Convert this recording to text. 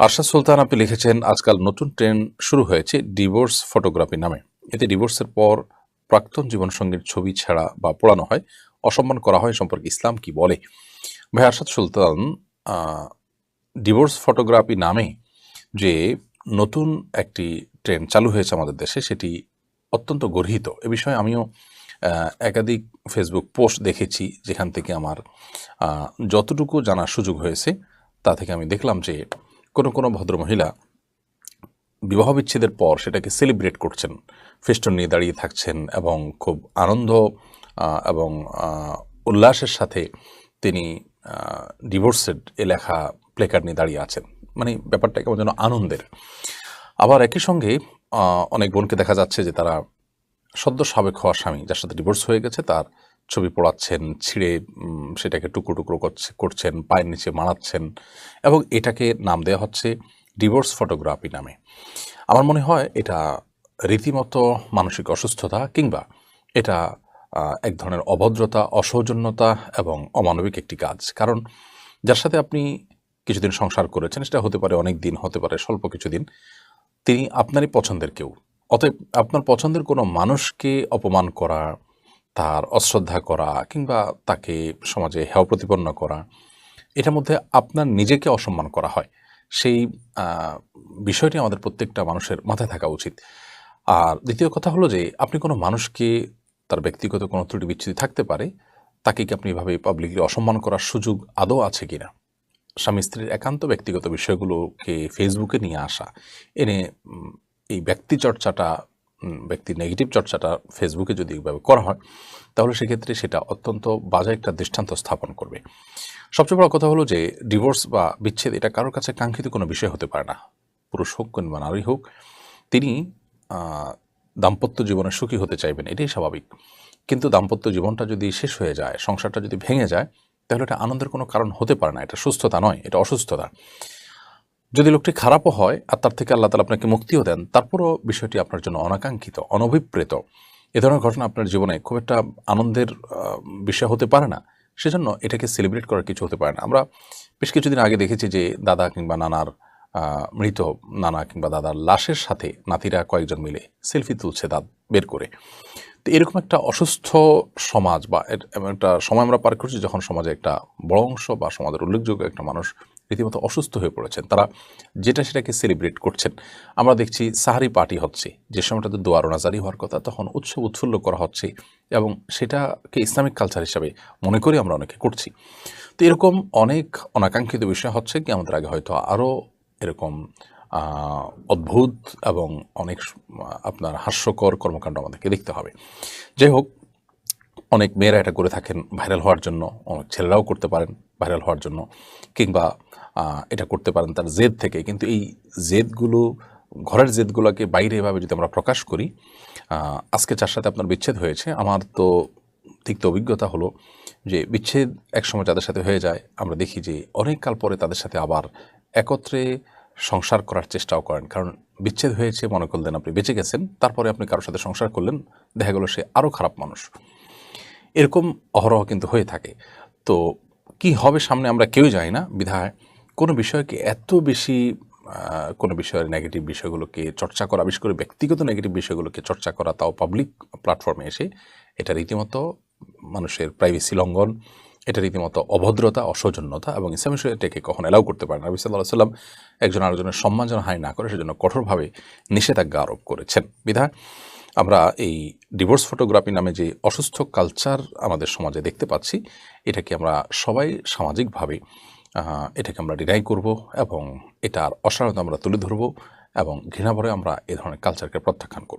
আরশাদ সুলতান, আপনি লিখেছেন, আজকাল নতুন ট্রেন্ড শুরু হয়েছে ডিভোর্স ফটোগ্রাফি নামে। এতে ডিভোর্সের পর প্রাক্তন জীবনসঙ্গীর ছবি ছাড়া বা পোড়ানো হয়, অসম্মান করা হয় সম্পর্কে ইসলাম কি বলে? ভাই আরশাদ সুলতান ডিভোর্স ফটোগ্রাফি নামে যে নতুন একটি ট্রেন্ড চালু হয়েছে আমাদের দেশে, সেটি অত্যন্ত গর্হিত। এ বিষয়ে আমিও একাধিক ফেসবুক পোস্ট দেখেছি, যেখান থেকে আমার যতটুকু জানার সুযোগ হয়েছে, তা থেকে আমি দেখলাম যে কোনো কোনো ভদ্রমহিলা বিবাহ বিচ্ছেদের পর সেটাকে সেলিব্রেট করছেন, ফেস্টন নিয়ে দাঁড়িয়ে থাকছেন এবং খুব আনন্দ এবং উল্লাসের সাথে তিনি ডিভোর্সের এ লেখা প্লেকার্ড নিয়ে দাঁড়িয়ে আছেন। মানে ব্যাপারটা কেমন যেন আনন্দের। আবার একই সঙ্গে অনেক বোনকে দেখা যাচ্ছে যে তারা সদ্য সাবেক হওয়া স্বামী, যার সাথে ডিভোর্স হয়ে গেছে, তার ছবি পোড়াচ্ছেন, ছিঁড়ে সেটাকে টুকরো টুকরো করছে, করছেন, পায়ের নিচে মারাচ্ছেন এবং এটাকে নাম দেওয়া হচ্ছে ডিভোর্স ফটোগ্রাফি নামে। আমার মনে হয় এটা রীতিমতো মানসিক অসুস্থতা কিংবা এটা এক ধরনের অভদ্রতা, অসৌজন্যতা এবং অমানবিক একটি কাজ। কারণ যার সাথে আপনি কিছুদিন সংসার করেছেন, সেটা হতে পারে অনেক দিন, হতে পারে স্বল্প কিছুদিন, তিনি আপনারই পছন্দের কেউ। অতএব আপনার পছন্দের কোনো মানুষকে অপমান করা তার অশ্রদ্ধা করা কিংবা তাকে সমাজে হেয় প্রতিপন্ন করা, এটার মধ্যে আপনার নিজেকে অসম্মান করা হয়। সেই বিষয়টি আমাদের প্রত্যেকটা মানুষের মাথায় থাকা উচিত। আর দ্বিতীয় কথা হলো যে, আপনি কোনো মানুষকে তার ব্যক্তিগত কোনো ত্রুটি বিচ্ছুতি থাকতে পারে, তাকে কি আপনি এভাবে পাবলিকলি অসম্মান করার সুযোগ আদৌ আছে কিনা? স্বামী স্ত্রীর একান্ত ব্যক্তিগত বিষয়গুলোকে ফেসবুকে নিয়ে আসা, এনে এই ব্যক্তি চর্চাটা ব্যক্তির নেগেটিভ চর্চাটা ফেসবুকে যদি এইভাবে করা হয়, তাহলে সেক্ষেত্রে সেটা অত্যন্ত বাজে একটা দৃষ্টান্ত স্থাপন করবে। সবচেয়ে বড় কথা হলো যে ডিভোর্স বা বিচ্ছেদ, এটা কারোর কাছে কাঙ্ক্ষিত কোনো বিষয় হতে পারে না। পুরুষ হোক কিংবা নারী হোক, তিনি দাম্পত্য জীবনে সুখী হতে চাইবেন, এটাই স্বাভাবিক। কিন্তু দাম্পত্য জীবনটা যদি শেষ হয়ে যায়, সংসারটা যদি ভেঙে যায়, তাহলে এটা আনন্দের কোনো কারণ হতে পারে না, এটা সুস্থতা নয়, এটা অসুস্থতা। যদি লোকটি খারাপও হয় আর তার থেকে আল্লাহ তালা আপনাকে মুক্তিও দেন, তারপরও বিষয়টি আপনার জন্য অনাকাঙ্ক্ষিত, অনভিপ্রেত। এ ধরনের ঘটনা আপনার জীবনে খুব একটা আনন্দের বিষয় হতে পারে না। সেজন্য এটাকে সেলিব্রেট করার কিছু হতে পারে না। আমরা বেশ কিছুদিন আগে দেখেছি যে দাদা কিংবা নানার মৃত নানা কিংবা দাদার লাশের সাথে নাতিরা কয়েকজন মিলে সেলফি তুলছে দাঁত বের করে। তো এরকম একটা অসুস্থ সমাজ বা একটা সময় আমরা পার করছি যখন সমাজে একটা বড় অংশ বা সমাজের উল্লেখযোগ্য একটা মানুষ রীতিমতো অসুস্থ হয়ে পড়েছেন। তারা যেটা সেটাকে সেলিব্রেট করছেন। আমরা দেখছি সাহারি পার্টি হচ্ছে। যে সময়টাতে দোয়ার নাজারি হওয়ার কথা, তখন উৎসব উৎফুল্ল করা হচ্ছে এবং সেটাকে ইসলামিক কালচার হিসাবে মনে করি আমরা অনেকে করছি। তো এরকম অনেক অনাকাঙ্ক্ষিত বিষয় হচ্ছে কি, আমাদের আগে হয়তো আরও এরকম অদ্ভুত এবং অনেক আপনার হাস্যকর কর্মকাণ্ড আমাদেরকে দেখতে হবে। যাই হোক অনেক মেয়েরা এটা করে থাকেন ভাইরাল হওয়ার জন্য, অনেক ছেলেরাও করতে পারেন ভাইরাল হওয়ার জন্য, কিংবা এটা করতে পারেন তার জেদ থেকে। কিন্তু এই জেদগুলো, ঘরের জেদগুলোকে বাইরে এভাবে যদি আমরা প্রকাশ করি আজকে যার সাথে আপনার বিচ্ছেদ হয়েছে, আমার তো তিক্ত অভিজ্ঞতা হলো যে বিচ্ছেদ একসময় যাদের সাথে হয়ে যায়, আমরা দেখি যে অনেক কাল পরে তাদের সাথে আবার একত্রে সংসার করার চেষ্টাও করেন। কারণ বিচ্ছেদ হয়েছে, মনে করলেন আপনি বেঁচে গেছেন, তারপরে আপনি কারোর সাথে সংসার করলেন, দেখা গেল সে আরও খারাপ মানুষ। এরকম অহরহ কিন্তু হয়ে থাকে। তো কি হবে সামনে আমরা কেউ জানি না বিধায়। কোনো বিষয়কে এত বেশি কোনো বিষয়ের নেগেটিভ বিষয়গুলোকে চর্চা করা, বিশেষ করে ব্যক্তিগত নেগেটিভ বিষয়গুলোকে চর্চা করা তাও পাবলিক প্ল্যাটফর্মে এসে, এটা রীতিমতো মানুষের প্রাইভেসি লঙ্ঘন, এটা রীতিমতো অভদ্রতা, অসৌজন্যতা এবং ইসলামী এটাকে কখনো এলাও করতে পারে না। নবী সাল্লাহ সাল্লাম একজন আরেকজনের সম্মান যেন হানি না করে, সেজন্য কঠোরভাবে নিষেধাজ্ঞা আরোপ করেছেন। বিধায় আমরা এই ডিভোর্স ফটোগ্রাফি নামে যে অসুস্থ কালচার আমাদের সমাজে দেখতে পাচ্ছি, এটাকে আমরা সবাই সামাজিকভাবে এটাকে আমরা ডিনাই করব এবং এটার অসারতা আমরা তুলে ধরব এবং ঘৃণাভরে আমরা এ ধরনের কালচারকে প্রত্যাখ্যান করব।